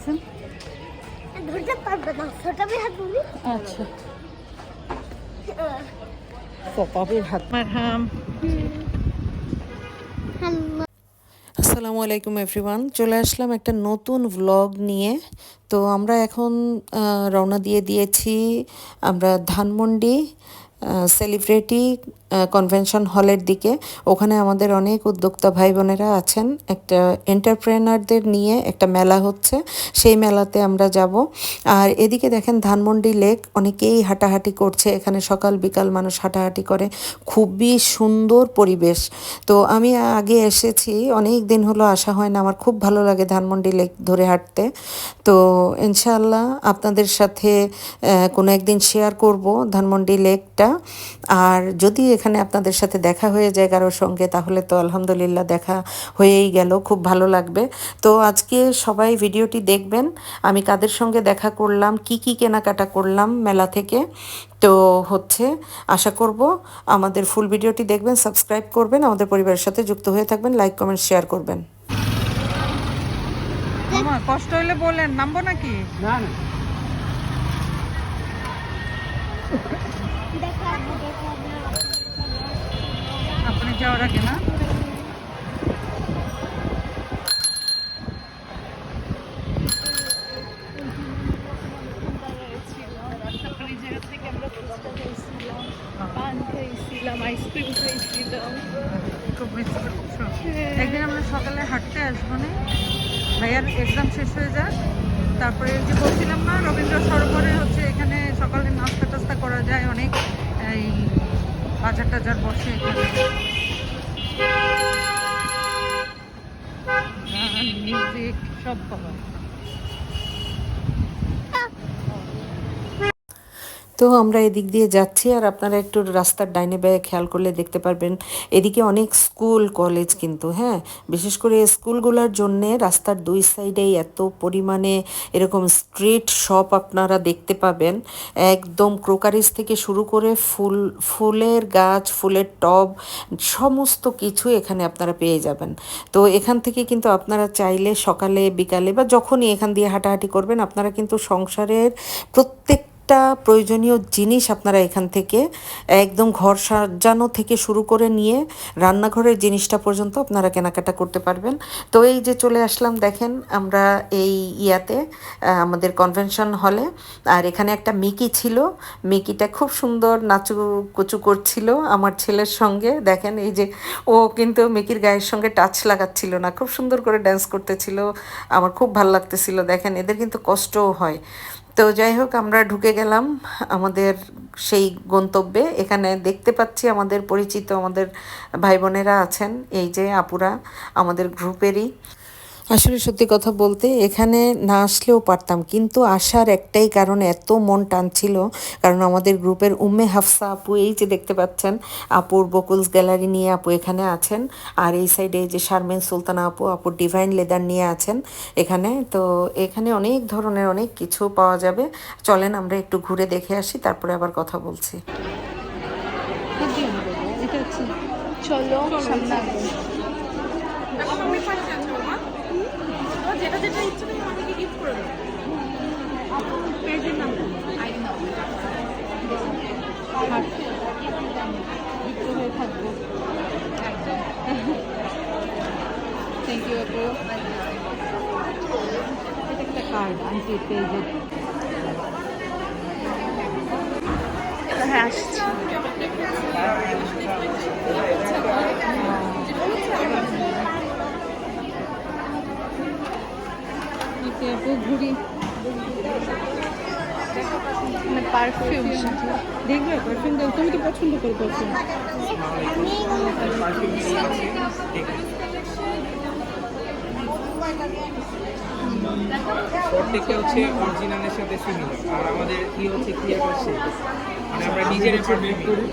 আছেন? ধরতে পারবে না ছোটাবে হাত ধরি। আচ্ছা। পপাবের হাত। মারহাম। আসসালামু আলাইকুম এভরিওয়ান। চলে আসলাম একটা নতুন ভ্লগ নিয়ে। তো আমরা এখন রওনা দিয়ে দিয়েছি আমরা ধানমন্ডি সেলিব্রিটি কনভেনশন হলের দিকে। ওখানে আমাদের অনেক উদ্যোক্তা ভাই বোনেরা আছেন। একটা এন্টারপ্রেনারদের নিয়ে একটা মেলা হচ্ছে। সেই মেলাতে আমরা যাব। আর এদিকে দেখেন ধানমন্ডি লেক, অনেকেই হাঁটাহাঁটি করছে। এখানে সকাল বিকাল মানুষ হাঁটাহাঁটি করে। খুবই সুন্দর পরিবেশ। তো আমি আগে এসেছি। অনেক দিন হলো আসা হয় না। আমার খুব ভালো লাগে ধানমন্ডি লেক ধরে হাঁটতে। তো ইনশাআল্লাহ আপনাদের সাথে কোনো একদিন শেয়ার করব ধানমন্ডি লেকটা। আর যদি এখানে আপনাদের সাথে দেখা হয়ে যায় কারোর সঙ্গে তাহলে তো আলহামদুলিল্লাহ দেখা হয়েই গেল খুব ভালো লাগবে। তো আজকে সবাই ভিডিওটি দেখবেন। আমি কাদের সঙ্গে দেখা করলাম কি কি কেনাকাটা করলাম মেলা থেকে তো হচ্ছে আশা করব আমাদের ফুল ভিডিওটি দেখবেন সাবস্ক্রাইব করবেন আমাদের পরিবারের সাথে যুক্ত হয়ে থাকবেন লাইক কমেন্ট শেয়ার করবেন। কষ্ট হইলে বলেন নামবো নাকি? না আপনি যাওয়ার আগে না? একদিন আমরা সকালে হাঁটতে আসব না? ভাইয়ার এক্সাম শেষ হয়ে যাক। তারপরে যে বলছিলাম না, রবীন্দ্র সরোবরে হচ্ছে এখানে সকালে নাস্তা টাস্তা করা যায় অনেক। এই বাজার টাজার বসে এখানে। মিউজিক সব পাওয়া তো আমরা এদিক দিয়ে যাচ্ছি আর আপনারা একটু রাস্তার ডাইনে ব্যয়ে খেয়াল করলে দেখতে পারবেন, এদিকে অনেক স্কুল, কলেজ কিন্তু হ্যাঁ? বিশেষ করে স্কুলগুলোর জন্যে রাস্তার দুই সাইডেই এত পরিমাণে এরকম স্ট্রিট শপ আপনারা দেখতে পাবেন। একদম ক্রোকারিজ থেকে শুরু করে ফুল, ফুলের গাছ, ফুলের টব, সমস্ত কিছু এখানে আপনারা পেয়ে যাবেন। তো এখান থেকে কিন্তু আপনারা চাইলে সকালে, বিকালে বা যখনই এখান দিয়ে হাঁটাহাঁটি করবেন, আপনারা কিন্তু সংসারের প্রত্যেক একটা প্রয়োজনীয় জিনিস আপনারা এখান থেকে একদম ঘর সাজানো থেকে শুরু করে নিয়ে রান্নাঘরের জিনিসটা পর্যন্ত আপনারা কেনাকাটা করতে পারবেন। তো এই যে চলে আসলাম, দেখেন আমরা এই ইয়াতে আমাদের কনভেনশন হলে আর এখানে একটা মিকি ছিল। মিকিটা খুব সুন্দর নাচু কুচু করছিল আমার ছেলের সঙ্গে। দেখেন এই যে ও কিন্তু মিকির গায়ের সঙ্গে টাচ লাগাচ্ছিল না, খুব সুন্দর করে ড্যান্স করতেছিল। আমার খুব ভালো লাগতেছিল। দেখেন এদের কিন্তু কষ্টও হয়। তো যাই হোক, আমরা ঢুকে গেলাম আমাদের সেই গন্তব্যে। এখানে দেখতে পাচ্ছি আমাদের পরিচিত আমাদের ভাই বোনেরা আছেন, এই যে আপুরা, আমাদের গ্রুপেরই। আসলে সত্যি কথা বলতে এখানে না আসলেও পারতাম, কিন্তু আসার একটাই কারণ এত মন টানছিল, কারণ আমাদের গ্রুপের উম্মে হাফসা আপু, এই যে দেখতে পাচ্ছেন, আপুর বকুলস গ্যালারি নিয়ে আপু এখানে আছেন, আর এই সাইডে যে শারমিন সুলতানা আপু আপুর ডিভাইন লেদার নিয়ে আছেন এখানে, তো এখানে অনেক ধরনের অনেক কিছু পাওয়া যাবে। চলেন আমরা একটু ঘুরে দেখে আসি, তারপরে আবার কথা বলছি। এটা হচ্ছে চলো সামনে আগে। যুক্ত হয়ে থাকব থ্যাংক ইউ আপু এটা একটা কার্ড আনছি পেজের হ্যাঁ আসছি ঘুরি। মানে পারফিউম দেখবে পারফিউম দাও। তুমি তো পছন্দ করো পারফিউম প্রত্যেকটা হচ্ছে অরিজিনালের সাথে সিমিলার আর আমাদের কি হচ্ছে ক্রিয়াটা সেই মানে আমরা নিজের পারফিউম করি।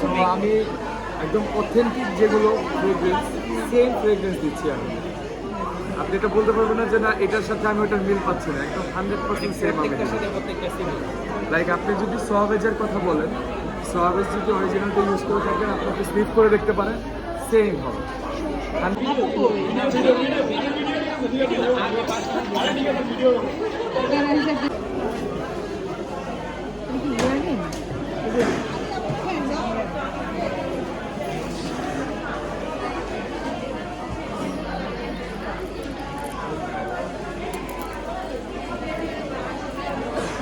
তো আমি একদম অথেন্টিক যেগুলো ফ্রেগ্রেন্স সেম ফ্রেগ্রেন্স দিচ্ছি আমি। আপনি এটা বলতে পারবেন না যে না এটার সাথে আমি ওটার মিল পাচ্ছি না। একদম হান্ড্রেড পার্সেন্ট সেম লাইক আপনি যদি সোয়াবেজের কথা বলেন সোয়াবেজ যদি অরিজিনালটা ইউজ করে থাকেন আপনাকে স্লিপ করে দেখতে পারেন সেম হবে।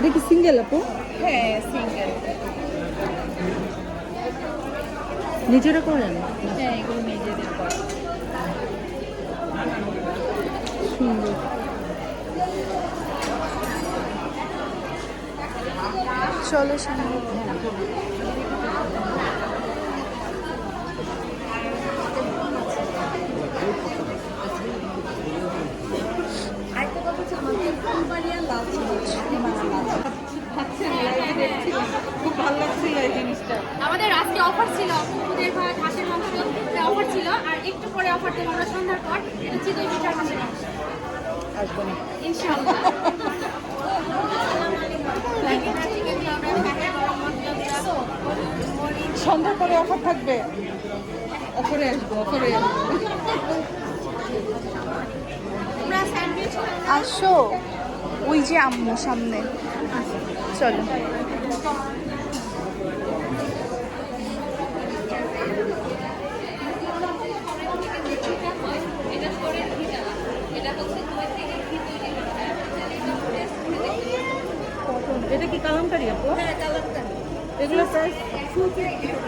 এটা কি সিঙ্গেল আপু? হ্যাঁ সিঙ্গেল নিজেরা করেন? হ্যাঁ এগুলো নিজেদের করা। সুন্দর। চলো সামনে আরেকটা কথা হচ্ছে আমাদের কোম্পানি আর লাভ ছিল খুব ভালো লাগছিল এই জিনিসটা আমাদের আজকে অফার ছিল দুধের ভাত হাঁসের মাংস অফার ছিল আর একটু পরে অফার দেবো আমরা সন্ধ্যার পর এটা চিতই পিঠার হাঁসের মাংস আসব না সন্ধ্যা পরে অফার থাকবে। অফারে আসব, অফারে আসো। ওই যে আম্মু সামনে। চলো। এটা কি কালামকারি আপু? হ্যাঁ কালামকারি। এগুলো প্রাইস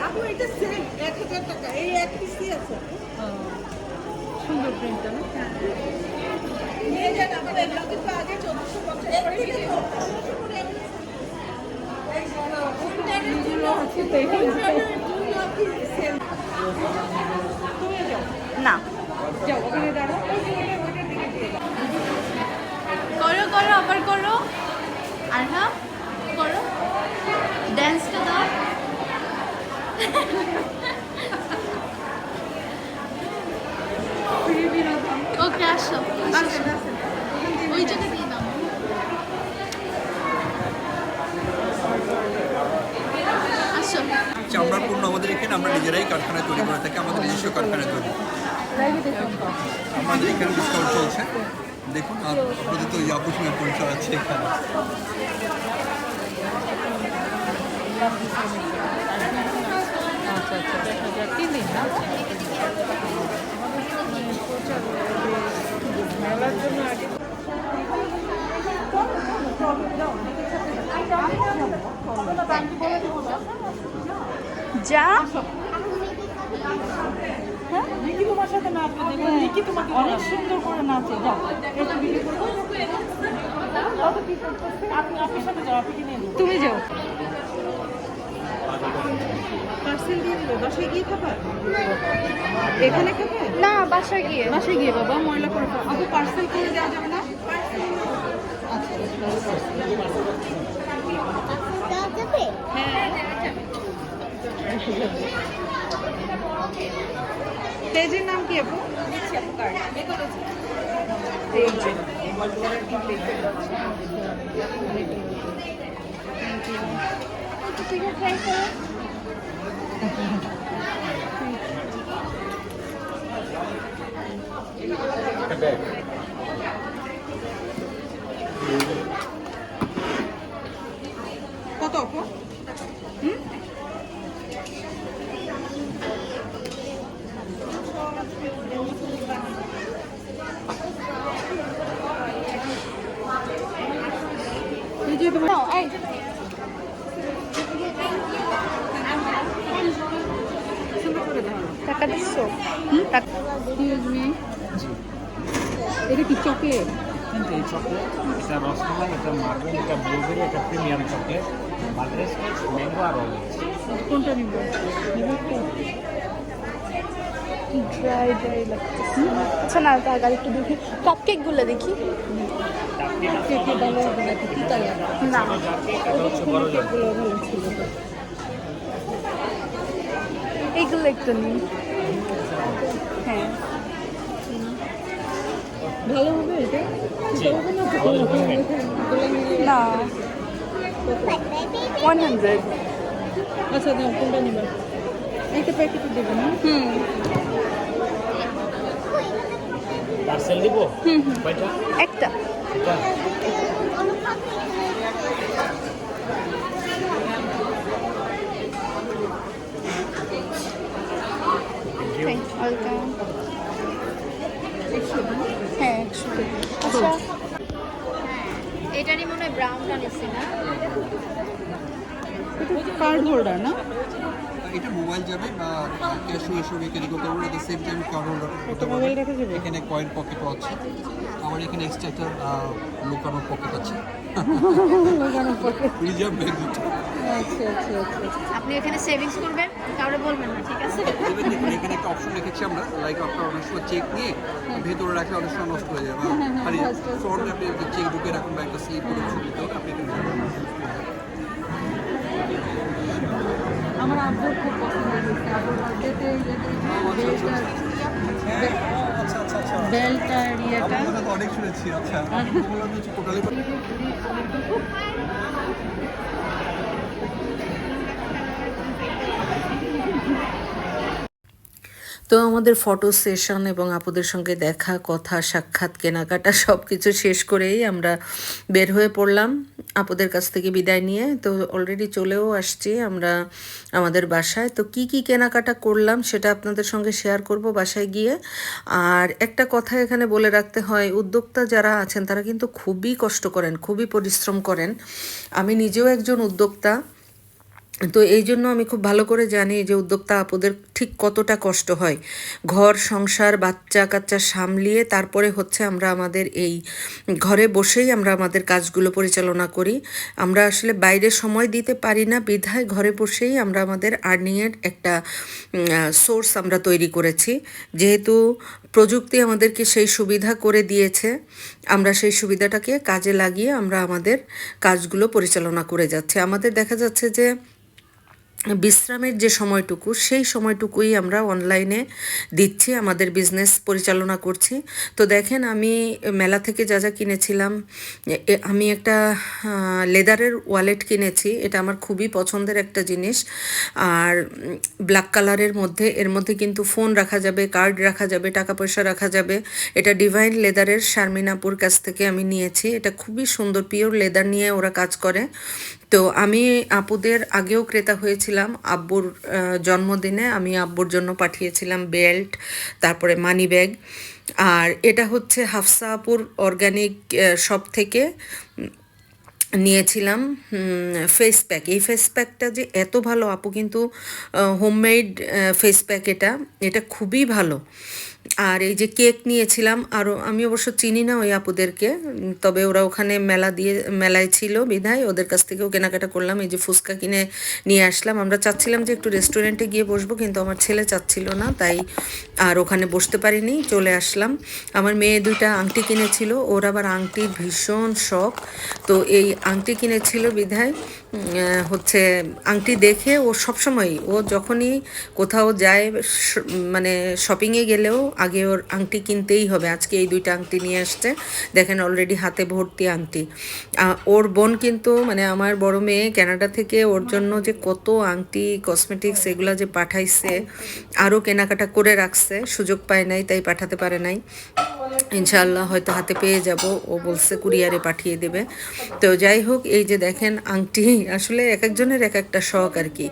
আপু এটা সেম এক হাজার টাকা। এই এক পিসই আছে। সুন্দর প্রিন্টটা না? নিয়ে যান আমাদের এগুলো কিন্তু আগে চোদ্দশো পঞ্চাশ না। যাও ওখানে দাঁড়াও। করো করো আবার করো। আর হ্যাঁ করো। ড্যান্সটা দাও। ওকে আসো। ওই জায়গা দিয়ে দাও। চামড়ার পণ্য আমাদের এখানে, আমরা নিজেরাই কারখানায় তৈরি করে থাকি, আমাদের নিজস্ব কারখানায় তৈরি। আমাদের এখানে ডিসকাউন্ট চলছে। দেখুন আর আপাতত ওই আকর্ষণীয় পরিচয় আছে এখানে। আচ্ছা আচ্ছা তিন দিন না মেলার জন্য আগে যা। রিকি তোমার সাথে নাচবে দেখবেন রিকি তোমাকে অনেক সুন্দর করে নাচে যাও। এটা ভিডিও করো কত কি করতেছে আপনি আপনার সাথে যাও আপনি কিনে তুমি যাও। পার্সেল দিয়ে দিবে বাসায় গিয়ে খাবার এখানে খাবে? না বাসায় গিয়ে। বাসায় গিয়ে বাবা ময়লা করে আপু পার্সেল করে দেওয়া যাবে না? আচ্ছা যাবে নাম কি আপু? এই যে কত আপু এই যে তোমার এই সুন্দর করে দাও টাকা দিচ্ছ টাকা এক্সকিউজ মি এটা কি চকলেট কিন্তু এই চকলেট এটা রসমালাই এটা মার্বেল এটা ব্লুবেরি এটা প্রিমিয়াম চকলেট বাটারস্কচ ম্যাঙ্গো আর অরেঞ্জ কোনটা নিব? ড্রাই ড্রাই লাগতেছে আচ্ছা না তার একটু দেখি। কাপ কেকগুলো দেখি না এইগুলো একটু নিন হ্যাঁ। ভালো হবে এটা? না। ওয়ান হান্ড্রেড আচ্ছা দাও কোনটা নিবা? একটা প্যাকেট দেবেন না? হুম। পার্সেল দিব? কয়টা? একটা। ওয়েলকাম হ্যাঁ একশো আচ্ছা। এটারই মনে হয় ব্রাউনটা নিচ্ছি না? কার্ড হোল্ডার না? এটা মোবাইল যাবে বা ক্যাশ হিসেবে ক্যারি করতে পারবেন at same time card holder করতে এখানে কয়েন পকেটও আছে। আমার এখানে এক্সট্রা একটা আহ, লুকানো পকেট আছে। রিজার্ভ দুটো। আচ্ছা আচ্ছা আচ্ছা। আপনি এখানে সেভিংস করবেন কাউরে বলবেন না ঠিক আছে? দেখুন এখানে একটা অপশন রেখেছি আমরা লাইক আপনার অনেক সময় চেক নিয়ে ভেতরে রাখলে অনেক সময় নষ্ট হয়ে যায় বা মানে ফ্রন্টে আপনি চেক ঢুকে রাখুন বা একটা স্লিপ করে ছবি দিতে হবে আপনি এখানে আমার আব্বুর খুব পছন্দ হয়েছে আব্বুর বার্থডেতে বেলটার ইয়েটা। আমার কথা তো অনেক শুনেছি আচ্ছা। তো আমাদের ফটো সেশন এবং আপুদের সঙ্গে দেখা, কথা, সাক্ষাৎ, কেনাকাটা সব কিছু শেষ করেই আমরা বের হয়ে পড়লাম আপুদের কাছ থেকে বিদায় নিয়ে। তো অলরেডি চলেও আসছি আমরা আমাদের বাসায়। তো কি কি কেনাকাটা করলাম সেটা আপনাদের সঙ্গে শেয়ার করব বাসায় গিয়ে। আর একটা কথা এখানে বলে রাখতে হয়, উদ্যোক্তা যারা আছেন তারা কিন্তু খুবই কষ্ট করেন, খুবই পরিশ্রম করেন। আমি নিজেও একজন উদ্যোক্তা। তো এই জন্য আমি খুব ভালো করে জানি যে উদ্যোক্তা আপুদের ঠিক কতটা কষ্ট হয়। ঘর, সংসার, বাচ্চা কাচ্চা সামলিয়ে তারপরে হচ্ছে আমরা আমাদের এই ঘরে বসেই আমরা আমাদের কাজগুলো পরিচালনা করি। আমরা আসলে বাইরে সময় দিতে পারি না, বিধায় ঘরে বসেই আমরা আমাদের আর্নিংয়ের একটা সোর্স আমরা তৈরি করেছি। যেহেতু প্রযুক্তি আমাদেরকে সেই সুবিধা করে দিয়েছে, আমরা সেই সুবিধাটাকে কাজে লাগিয়ে আমরা আমাদের কাজগুলো পরিচালনা করে যাচ্ছি। আমাদের দেখা যাচ্ছে যে বিশ্রামের যে সময়টুকু, সেই সময়টুকুই আমরা অনলাইনে দিচ্ছি, আমাদের বিজনেস পরিচালনা করছি। তো দেখেন, আমি মেলা থেকে যা যা কিনেছিলাম আমি একটা লেদারের ওয়ালেট কিনেছি, এটা আমার খুবই পছন্দের একটা জিনিস। আর ব্ল্যাক কালারের মধ্যে, এর মধ্যে কিন্তু ফোন রাখা যাবে কার্ড রাখা যাবে টাকা পয়সা রাখা যাবে। এটা ডিভাইন লেদারের শারমিনাপুর কাছ থেকে আমি নিয়েছি, এটা খুবই সুন্দর পিওর লেদার নিয়ে ওরা কাজ করে। তো আমি আপুদের আগেও ক্রেতা হয়েছিলাম। আব্বুর জন্মদিনে আমি আব্বুর জন্য পাঠিয়েছিলাম বেল্ট, তারপরে মানি ব্যাগ। আর এটা হচ্ছে হাফসাপুর অর্গানিক শপ থেকে নিয়েছিলাম ফেস প্যাক এই ফেস প্যাকটা যে এত ভালো, আপু কিন্তু হোমমেড ফেস প্যাক এটা এটা খুবই ভালো। আর এই যে কেক নিয়েছিলাম আরও আমি অবশ্য চিনি না ওই আপুদেরকে, তবে ওরা ওখানে মেলা দিয়ে, মেলায় ছিল বিধায়, ওদের কাছ থেকেও কেনাকাটা করলাম, এই যে ফুচকা কিনে নিয়ে আসলাম। আমরা চাচ্ছিলাম যে একটু রেস্টুরেন্টে গিয়ে বসবো, কিন্তু আমার ছেলে চাচ্ছিল না, তাই আর ওখানে বসতে পারিনি, চলে আসলাম। আমার মেয়ে দুইটা আংটি কিনেছিল, ওর আবার আংটির ভীষণ শখ। তো এই আংটি কিনেছিল বিধায় হচ্ছে আংটি দেখে ও সবসময়, ও যখনই কোথাও যায় মানে শপিংয়ে গেলেও আগে ওর আংটি কিনতেই হবে। আজকে এই দুইটা আংটি নিয়ে আসছে। দেখেন অলরেডি হাতে ভর্তি আংটি। ওর বোন কিন্তু মানে আমার বড় মেয়ে কানাডা থেকে, ওর জন্য যে কত আংটি কসমেটিক্স এগুলো যে পাঠাইছে, আরও কেনাকাটা করে রাখছে, সুযোগ পায় নাই, তাই পাঠাতে পারে নাই। ইনশাআল্লাহ হয়তো হাতে পেয়ে যাব। ও বলছে কুরিয়ারে পাঠিয়ে দেবে। তো যাই হোক, এই যে দেখেন আংটি, আসলে এক একজনের এক একটা শখ আর কি।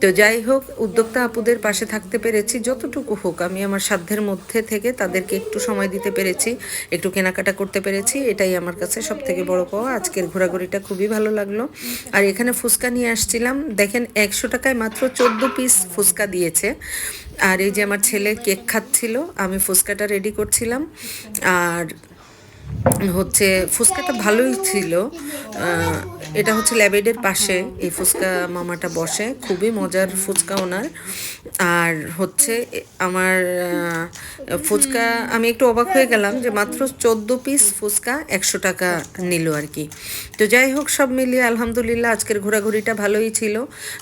তো যাই হোক, উদ্যোক্তা আপুদের পাশে থাকতে পেরেছি, যতটুকু হোক। আমি আমার সাধ্যের মধ্যে থেকে তাদেরকে একটু সময় দিতে পেরেছি, একটু কেনাকাটা করতে পেরেছি। এটাই আমার কাছে সব থেকে বড় পাওয়া। আজকের ঘোরাঘুরিটা খুবই ভালো লাগল। আর এখানে ফুচকা নিয়ে আসছিলাম। দেখেন, একশো টাকায় মাত্র চোদ্দ পিস ফুচকা দিয়েছে। আর এই যে আমার ছেলে কেক খাচ্ছিল, আমি ফুচকাটা রেডি করছিলাম। আর হচ্ছে ফুচকাটা ভালোই ছিল। এটা হচ্ছে ল্যাবেডের পাশে এই ফুচকা মামাটা বসে, খুবই মজার ফুচকা ওনার। আর হচ্ছে আমার ফুচকা, আমি একটু অবাক হয়ে গেলাম যে মাত্র চোদ্দ পিস ফুচকা একশো টাকা নিল আর কি। তো যাই হোক, সব মিলিয়ে আলহামদুলিল্লাহ আজকের ঘোরাঘুরিটা ভালোই ছিল।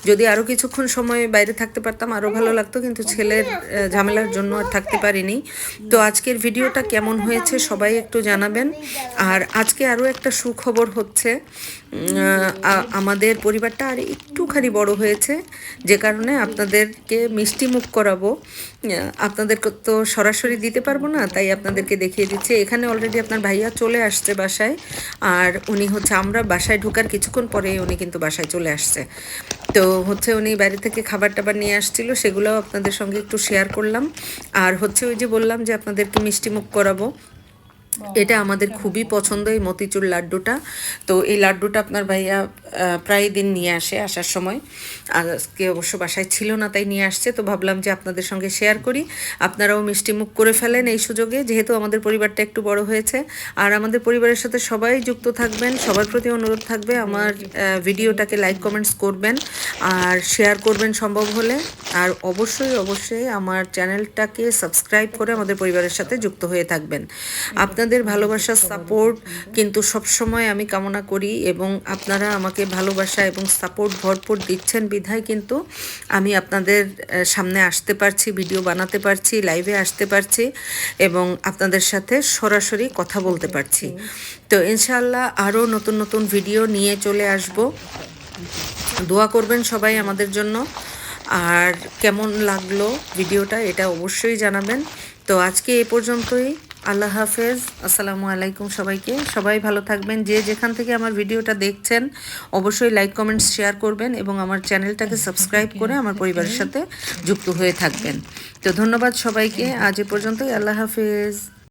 যদি আরও কিছুক্ষণ সময় বাইরে থাকতে পারতাম আরও ভালো লাগতো, কিন্তু ছেলের ঝামেলার জন্য আর থাকতে পারিনি। তো আজকের ভিডিওটা কেমন হয়েছে সবাই একটু জানাবেন। আর আজকে আরও একটা সুখবর হচ্ছে আমাদের পরিবারটা আর একটুখানি বড় হয়েছে, যে কারণে আপনাদেরকে মিষ্টি মুখ করাবো। আপনাদেরকে তো সরাসরি দিতে পারব না, তাই আপনাদেরকে দেখিয়ে দিচ্ছি। এখানে অলরেডি আপনার ভাইয়া চলে আসছে বাসায়, আর উনি হচ্ছে, আমরা বাসায় ঢোকার কিছুক্ষণ পরে উনি কিন্তু বাসায় চলে আসছে। তো হচ্ছে উনি বাইরে থেকে খাবার টাবার নিয়ে আসছিল, সেগুলোও আপনাদের সঙ্গে একটু শেয়ার করলাম। আর হচ্ছে ওই যে বললাম যে আপনাদেরকে মিষ্টি মুখ করাবো এটা আমাদের খুবই পছন্দ এই মতিচুর লাড্ডুটা। তো এই লাড্ডুটা আপনার ভাইয়া প্রায় দিন নিয়ে আসে আসার সময়। আজকে অবশ্য বাসায় ছিল না তাই নিয়ে আসছে। তো ভাবলাম যে আপনাদের সঙ্গে শেয়ার করি। আপনারাও মিষ্টি মুখ করে ফেলেন এই সুযোগে। যেহেতু আমাদের পরিবারটা একটু বড় হয়েছে। আর আমাদের পরিবারের সাথে সবাই যুক্ত থাকবেন সবার প্রতি অনুরোধ থাকবে। আমার ভিডিওটাকে লাইক কমেন্টস করবেন আর শেয়ার করবেন সম্ভব হলে। আর অবশ্যই অবশ্যই আমার চ্যানেলটাকে সাবস্ক্রাইব করে আমাদের পরিবারের সাথে যুক্ত হয়ে থাকবেন। আপনাদের ভালোবাসা সাপোর্ট কিন্তু সবসময় আমি কামনা করি এবং আপনারা আমাকে ভালোবাসা এবং সাপোর্ট ভরপুর দিচ্ছেন বিধায় কিন্তু আমি আপনাদের সামনে আসতে পারছি ভিডিও বানাতে পারছি লাইভে আসতে পারছি এবং আপনাদের সাথে সরাসরি কথা বলতে পারছি। তো ইনশাআল্লাহ আরও নতুন নতুন ভিডিও নিয়ে চলে আসব। দোয়া করবেন সবাই আমাদের জন্য। আর কেমন লাগল ভিডিওটা এটা অবশ্যই জানাবেন। তো আজকে এ পর্যন্তই। আল্লাহ হাফেজ। আসসালামু আলাইকুম সবাইকে। সবাই ভালো থাকবেন। যে যেখান থেকে আমার ভিডিওটা দেখছেন, অবশ্যই লাইক, কমেন্টস, শেয়ার করবেন এবং আমার চ্যানেলটাকে সাবস্ক্রাইব করে আমার পরিবারের সাথে যুক্ত হয়ে থাকবেন। তো ধন্যবাদ সবাইকে। আজ এ পর্যন্তই। আল্লাহ হাফেজ।